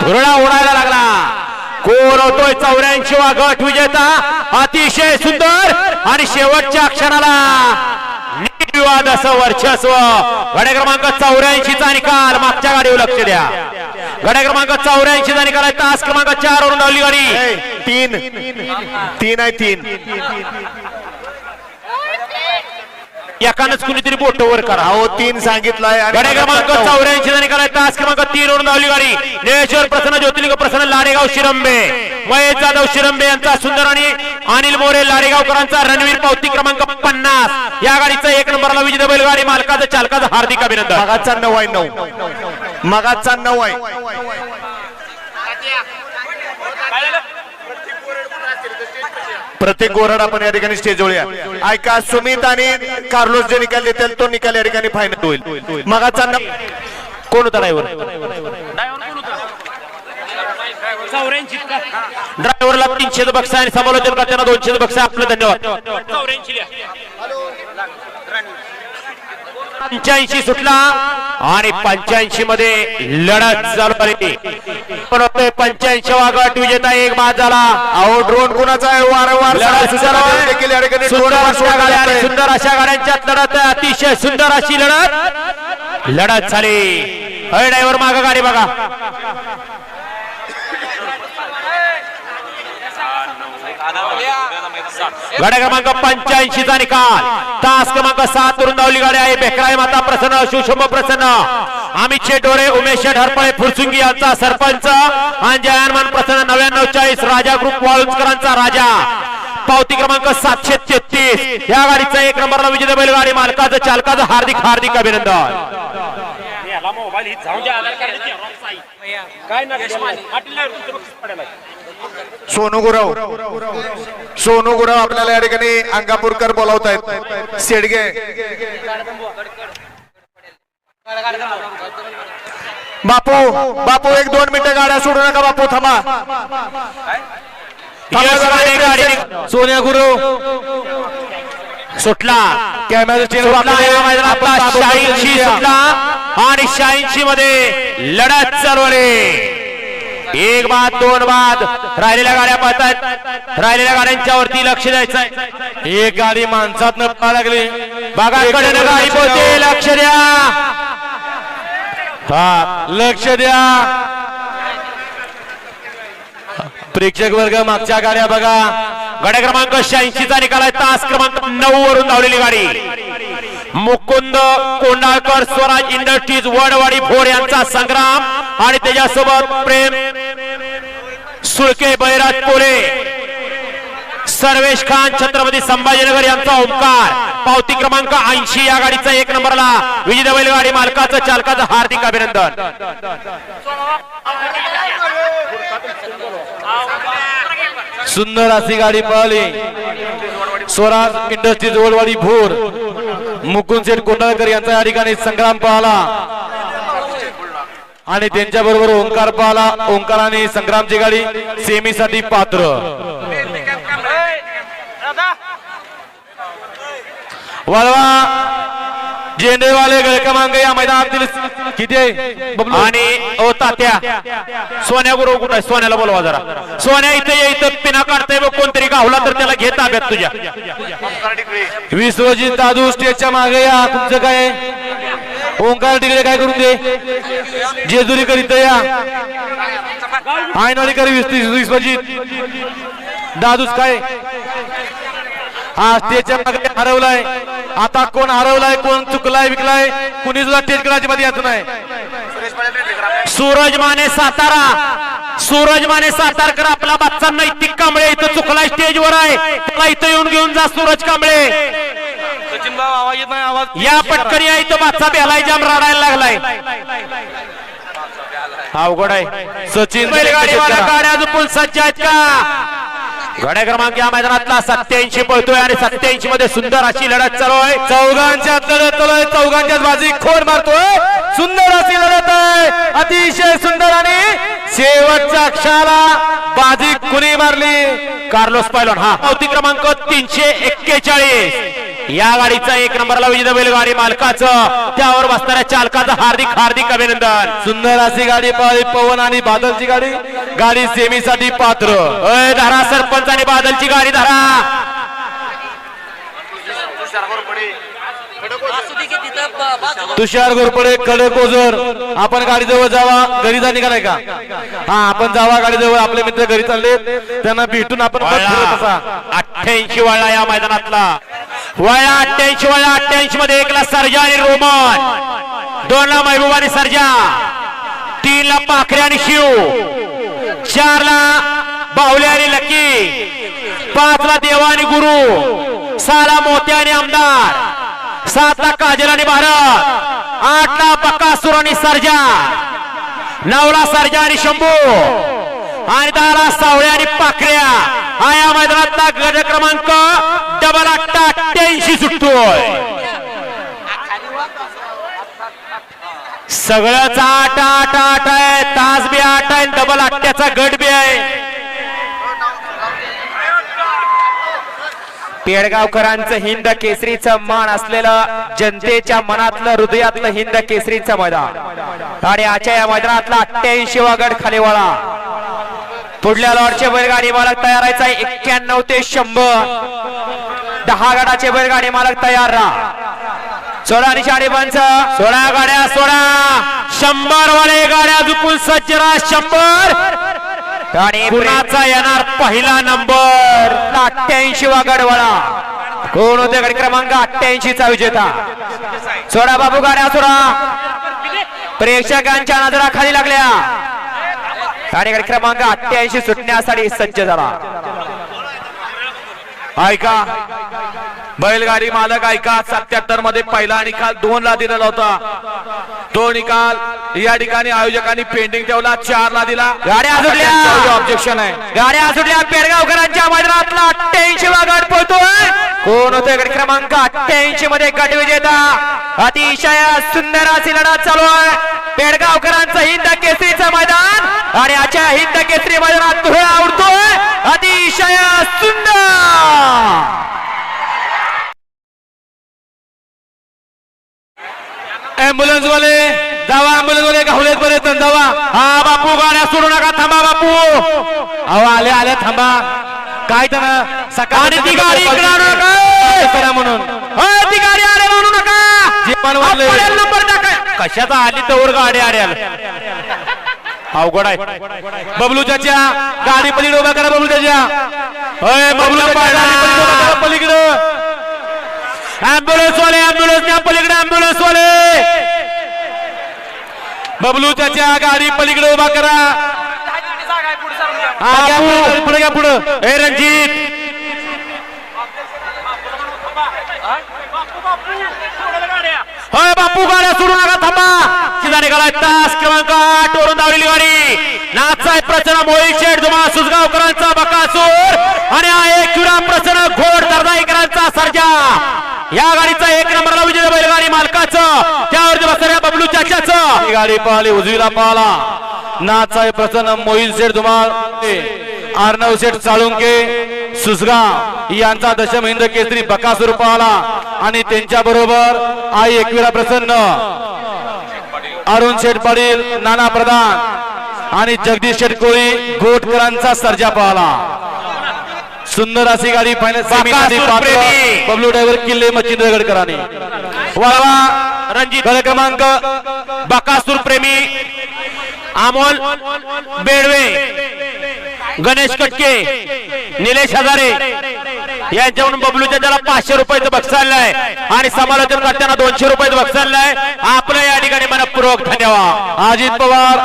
धुरळा उडायला लागला. कोण होतोय चौऱ्याऐंशी वा गट विजेता? अतिशय सुंदर आणि शेवटच्या क्षणाला निर्विवाद असं वर्चस्व. गड्या क्रमांक चौऱ्याऐंशीचा निकाल. मागच्या गाडीवर लक्ष द्या. गड्या क्रमांक चौऱ्याऐंशी चा निकाल आहे. तास क्रमांक चार वरून धावली गाडी. तीन. तीन आहे तीन. एकानच कुणीतरी बोट वर करा. अहो तीन सांगितलंय गडे क्रमांक चौऱ्याऐंशी निकाल आहे. तास क्रमांक तीन वरून धावली गाडी. निळेश्वर प्रसन्न ज्योतिर्लिंग प्रसन्न लाडेगाव शिरंबे. महेश जाधव शिरंबे यांचा सुंदर आणि अनिल मोरे लाडेगावकरांचा रणवीर पावती क्रमांक पन्नास. या गाडीचा एक नंबरला विजय बैलगाडी मालकाचं चालकाचं हार्दिक अभिनंदन. मगाचा नऊ आहे नऊ. मगाचा नऊ आहे. प्रत्येक गोरड आपण या ठिकाणी स्टेजवर या. ऐका सुमित आणि कार्लोस जे निकाल देतील तो निकाल या ठिकाणी फायनल होईल. मगाचा कोण होता ड्रायव्हर ड्रायव्हरला तीनशे बक्स आणि समालोचन करताना दोनशे बक्स? आपलं धन्यवाद. पंच्याऐंशी सुटला. आणि पंच्याऐंशी मध्ये लढत चालू पण पंच्याऐंशी वा गट विजेता एक बाद झाला अहो ड्रोन कुणाचा आहे? वारंवार सुंदर अशा गाड्या आणि सोडण्यात सुंदर अशा गाड्यांच्यात लढत. अतिशय सुंदर अशी लढत. लढत झाली. अय ड्रायव्हर माग गाडी बघा. गाड्या क्रमांक पंच्याऐंशी चा निकाल. तास क्रमांक सात वरून धावली गाडी आहे. बेकराय माता प्रसन्न शिवशंभ प्रसन्न. अमित शेटोरे उमेश हरपळे फुरसुंगी यांचा सरपंच. आणि जयानमान प्रसन्न नव्याण्णव चाळीस राजा ग्रुप वाळुंजकरांचा राजा. पावती क्रमांक सातशे तेहतीस. या गाडीचा एक नंबरला विजेता बैलगाडी मालकाचं चालकाचं हार्दिक हार्दिक अभिनंदन. सोनू गुरव. सोनू गुरव आपल्याला या ठिकाणी अंगापूरकर बोलावत आहेत शेडगे. बापू बापू एक दोन मिनिटं गाड्या सोडू नका बापू थांबा. सोन्या गुरु सुटला. कॅमेरा आणि शहाऐंशी मध्ये लढत चालू आहे. एक बाद दोन बाद. राहिलेल्या गाड्या पाहतायत राहिलेल्या गाड्यांच्या वरती लक्ष द्यायचंय. एक गाडी माणसात न लागली. बघा कडे गाडी पोहते लक्ष द्या. हा लक्ष द्या. प्रेक्षक वर्ग मागच्या गाड्या बघा. गाड्या क्रमांक शहाऐंशी चा निकाल आहे. तास क्रमांक नऊ वरून धावलेली गाडी. मुकुंद कोंडाळकर स्वराज इंडस्ट्रीज वडवाडी भोर यांचा संग्राम आणि त्याच्यासोबत प्रेम सुळके बैराज सर्वेश खान छत्रपती संभाजीनगर यांचा ओंकार. पावती क्रमांक ऐंशी या गाडीचा एक नंबरला. विजय बैलगाडी मालकाचं चालकाचं हार्दिक अभिनंदन. सुंदर अशी गाडी पळाली. स्वराज इंडस्ट्रीज ओळवाडी भोर. मुकुंद शेठ कोंडाळकर यांचा या ठिकाणी संग्राम पाहला आणि त्यांच्या बरोबर ओंकार पाहला ओंकार आणि संग्रामची गाडी सेमीसाठी पात्र. वळवा झेंडेवाले गळ क्रमांक या मैदानातील किती? आणि ओ तात्या. सोन्या गुरु कुठं आहे? सोन्याला बोलवा जरा. सोन्या इथे ये इथं पिना काढताय बघ कोणतरी गावला तर त्याला घे ताब्यात तुझ्या. विश्वजित दादू स्टेजच्या मागे या. तुमचं काय आहे? ओंकार तिकडे काय करून दे? जेजुरी करीत या आयनवाडी करी विस- विश्वजित दादूच काय? हा स्टेजच्या मागे हरवलाय. आता कोण हरवलाय कोण चुकलाय विकलाय कुणी सुद्धा स्टेज करायची मध्ये यायचं नाही. सूरज माने सातारा. सूरज माने सातारकर आपला बादचा नैतिक कांबळे इथं चुकलाय स्टेजवर आहे. त्याला इथं येऊन घेऊन जा सूरज कांबळे. आवाज येत नाही आवाज या पटकन या इथं बादचा बेलाय जाम रडायला लागलाय. अवघड आहे. सचिन बैलगाडीवाला गाड्या झुपून सज्ज आहेत का? गाड्या क्रमांक या मैदानातला सत्याऐंशी पळतोय आणि सत्याऐंशी मध्ये सुंदर अशी लढत चालू आहे. चालू आहे. चौघांच्याच बाजी खोड मारतोय. सुंदर अशी लढत आहे. अतिशय सुंदर आणि शेवटच्या क्षणाला बाजी कुणी मारली? कार्लोस पायलॉन हा पावती क्रमांक तीनशे एक्केचाळीस. या गाडीचा एक नंबरला विजेता बैलगाडी मालकाचं. त्यावर बसणाऱ्या चालकाचं हार्दिक हार्दिक अभिनंदन. सुंदर अशी गाडी पळाली पवन आणि बादलची गाडी. गाडी सेमीसाठी पात्र. अय धरा सरपंच आणि बादलची गाडी धरा. तुषार घोरपडे खडक ओझर. आपण गाडीजवळ जावा घरी जा निघालाय का? हा आपण जावा गाडीजवळ. आपले मित्र घरी चालले त्यांना भेटून आपण. अठ्ठ्याऐंशी वळला या मैदानातला. वया अठ्ठ्याऐंशी वया अठ्ठ्याऐंशी मध्ये एकला सर्जा आणि रोमन. दोनला महबूब आणि सर्जा. तीनला पाखरे आणि शिव. चारला बाहुले आणि लकी. पाचला देवा आणि गुरु. सहाला मोत्या आणि आमदार. सातला काजल आणि भारत. आठला बकासूर आणि सर्जा. नऊला सर्जा आणि शंभू. आणि दहाला सावळ्या आणि पाखऱ्या. हा या मैदानातला गट क्रमांक डबल अठ्ठा अठ्ठ्याऐंशी सुटतोय. सगळंच आठ आठ आठ आहे. तास बी आठ आहे. डबल आठ्याचा गट बी आहे. पेडगावकरांचं हिंद केसरीचं मान असलेलं जनतेच्या मनातलं हृदयातलं हिंद केसरीचं मैदान. आणि आजच्या या मैदानातला अठ्ठ्याऐंशी वागड खालीवाळा पुढल्या लॉटचे बैलगाडी मालक तयार आहे. एक्क्याण्णव ते शंभर. दहा गटाचे बैलगाडी मालक तयार राहा. सोळा निशाणी पंच. सोळा गाड्या सोळा. शंभर वाले गाड्या झुकून सज्ज राहा. शंभर. आणि कुणाचा येणार पहिला नंबर. अठ्ठ्याऐंशी वा गडवळा. कोण होते गड क्रमांक? अठ्ठ्याऐंशी चा विजेता. सोडा बाबू गाड्या सोडा प्रेक्षकांच्या नजरा खाली लागल्या. आणि क्रमांक अठ्ठ्याऐंशी सुटण्यासाठी सज्ज झाला. ऐका बैलगाडी मालक ऐका सत्याहत्तरमध्ये पहिला निकाल दोन ला दिलेला होता. तो निकाल या ठिकाणी आयोजकांनी पेंडिंग ठेवला चार ला दिला. गाड्या सुटल्या. ऑब्जेक्शन आहे गाड्या सुटल्या पेडगावकरांच्या मैदानातला अठ्ठ्याऐंशी वा गट पोहतोय कोण होतोय गट क्रमांक अठ्ठ्याऐंशी मध्ये गट विजेता. अतिशय सुंदर अशी लढत चालू आहे. पेडगावकरांचं हिंद मैदान आणि आजच्या हिंद केसरी मैदानात धुळा उडतोय अतिशय सुंदर. अँब्युलन्स वाले जावा अँब्युलन्स वाले गावलेत पर्यंत जावा. हा बापू गाड्या सोडू नका. थांबा बापू. अहो आले आले थांबा. काय त्यांना आणि ती गाडी करा म्हणून. हो, ती गाडी आले म्हणू नका. वाढलंय. आपल्याला नंबर टाका कशाचा आली तर गाडी आल्याला अवघड आहे. बबलू चाच्या गाडी पलीकडे उभा करा बबलू चाच्या अय बबलू पलीकडे. अँब्युलन्स वाले अँब्युलन्स ऍम्ब्युलन्स पलीकडे अँब्युलन्स वाले बबलू चाच्या गाडी पलीकडे उभा करा पुढे, पुढे घ्या पुढे. ए रणजित. होय बापू गाड्या सोडू नका थांबा. शिदा निघालाय तास क्रमांक आठ वरून धावलेली गाडी. नाचाय प्रसन्न मोहित शेठ दुमा सुजगावकरांचा बकासूर आणि हा एक क्रीडा प्रसन्न घोड दर्दाईकरांचा सर्जा. या गाडीचा एक नंबरला विजय बैलगाडी मालकाचं त्यावरती बसणाऱ्या बबलू चाच्याचं. ही गाडी पाहिली उजवीला पाहला. नाचाय प्रसन्न मोहिल शेठ धुमाळ अर्णव शेठ साळुंके सुसगाव यांचा दशम हिंद केसरी बकासूर पाहला आणि त्यांच्या बरोबर आई एकविरा प्रसन्न अरुण शेठ पाटील नाना प्रधान आणि जगदीश शेठ कोळी गोटकरांचा सर्जा पाहला. सुंदर अशी गाडी. बबलू ड्रायव्हर किल्ले मच्छिंद्रगडकरांनी वळवा रणजित क्रमांक बकासूर प्रेमी अमोल बेडवे. गणेश कटके निलेश हजारे यांच्याकडून बबलूच्या त्याला पाचशे रुपयाचं बक्षालय आणि समालोचन करताना दोनशे रुपयाचं बक्षालय आपलं या ठिकाणी मनपूर्वक धन्यवाद. अजित पवार.